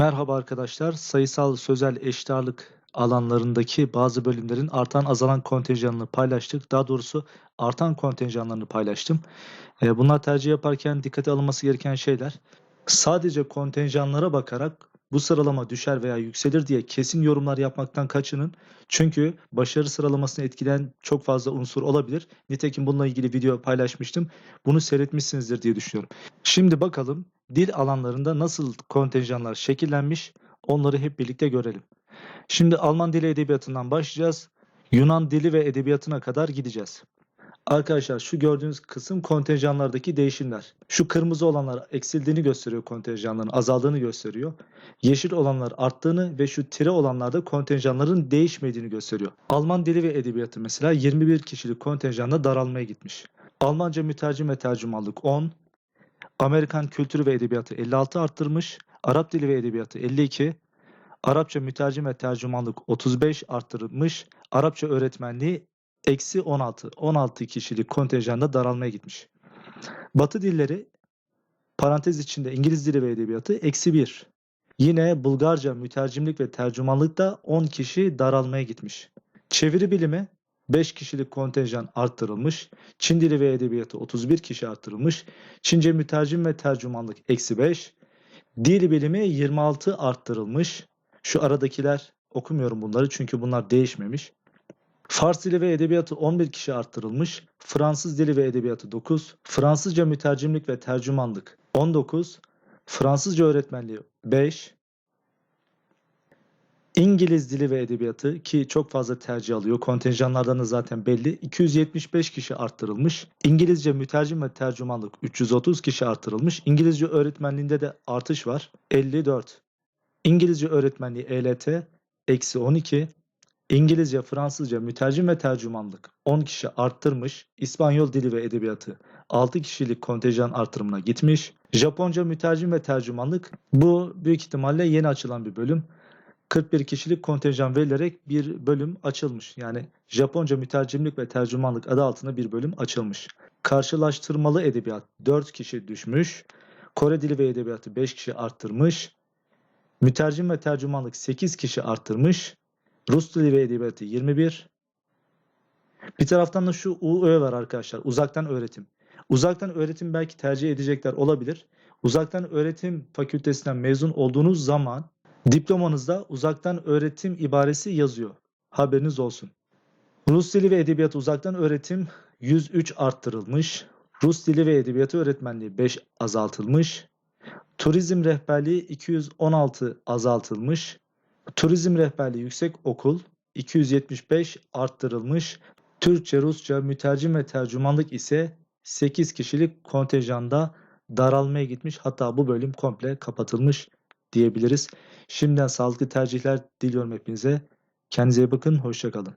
Merhaba arkadaşlar. Sayısal sözel eşit ağırlık alanlarındaki bazı bölümlerin artan azalan kontenjanını paylaştık. Daha doğrusu artan kontenjanlarını paylaştım. E, Bunlar tercih yaparken dikkate alınması gereken şeyler. Sadece kontenjanlara bakarak bu sıralama düşer veya yükselir diye kesin yorumlar yapmaktan kaçının. Çünkü başarı sıralamasını etkileyen çok fazla unsur olabilir. Nitekim bununla ilgili video paylaşmıştım. Bunu seyretmişsinizdir diye düşünüyorum. Şimdi bakalım dil alanlarında nasıl kontenjanlar şekillenmiş onları hep birlikte görelim. Şimdi Alman dili edebiyatından başlayacağız. Yunan dili ve edebiyatına kadar gideceğiz. Arkadaşlar şu gördüğünüz kısım kontenjanlardaki değişimler. Şu kırmızı olanlar eksildiğini gösteriyor kontenjanların azaldığını gösteriyor. Yeşil olanlar arttığını ve şu tire olanlarda kontenjanların değişmediğini gösteriyor. Alman dili ve edebiyatı mesela 21 kişilik kontenjanla daralmaya gitmiş. Almanca mütercim ve tercümanlık 10, Amerikan kültürü ve edebiyatı 56 arttırmış. Arap dili ve edebiyatı 52. Arapça mütercim ve tercümanlık 35 arttırılmış. Arapça öğretmenliği eksi 16. 16 kişilik kontenjanda daralmaya gitmiş. Batı dilleri parantez içinde İngiliz dili ve edebiyatı eksi 1. Yine Bulgarca mütercimlik ve tercümanlıkta 10 kişi daralmaya gitmiş. Çeviri bilimi 5 kişilik kontenjan arttırılmış. Çin dili ve edebiyatı 31 kişi arttırılmış. Çince mütercim ve tercümanlık eksi 5. Dil bilimi 26 arttırılmış. Şu aradakiler okumuyorum bunları çünkü bunlar değişmemiş. Fars dili ve edebiyatı 11 kişi arttırılmış. Fransız dili ve edebiyatı 9. Fransızca mütercimlik ve tercümanlık 19. Fransızca öğretmenliği 5. İngiliz dili ve edebiyatı ki çok fazla tercih alıyor. Kontenjanlardan da zaten belli. 275 kişi arttırılmış. İngilizce mütercim ve tercümanlık 330 kişi arttırılmış. İngilizce öğretmenliğinde de artış var. 54. İngilizce öğretmenliği ELT eksi 12. İngilizce, Fransızca mütercim ve tercümanlık 10 kişi arttırmış. İspanyol dili ve edebiyatı 6 kişilik kontenjan artırımına gitmiş. Japonca mütercim ve tercümanlık bu büyük ihtimalle yeni açılan bir bölüm. 41 kişilik kontenjan verilerek bir bölüm açılmış. Yani Japonca mütercimlik ve tercümanlık adı altında bir bölüm açılmış. Karşılaştırmalı edebiyat 4 kişi düşmüş. Kore dili ve edebiyatı 5 kişi arttırmış. Mütercim ve tercümanlık 8 kişi arttırmış. Rus dili ve edebiyatı 21. Bir taraftan da şu UE var arkadaşlar. Uzaktan öğretim. Uzaktan öğretim belki tercih edecekler olabilir. Uzaktan öğretim fakültesinden mezun olduğunuz zaman Diplomanızda uzaktan öğretim ibaresi yazıyor. Haberiniz olsun. Rus dili ve edebiyatı uzaktan öğretim 103 arttırılmış. Rus dili ve edebiyatı öğretmenliği 5 azaltılmış. Turizm rehberliği 216 azaltılmış. Turizm rehberliği yüksek okul 275 arttırılmış. Türkçe, Rusça, mütercim ve tercümanlık ise 8 kişilik kontenjanda daralmaya gitmiş. Hatta bu bölüm komple kapatılmış diyebiliriz. Şimdiden sağlıklı tercihler diliyorum hepinize. Kendinize iyi bakın. Hoşçakalın.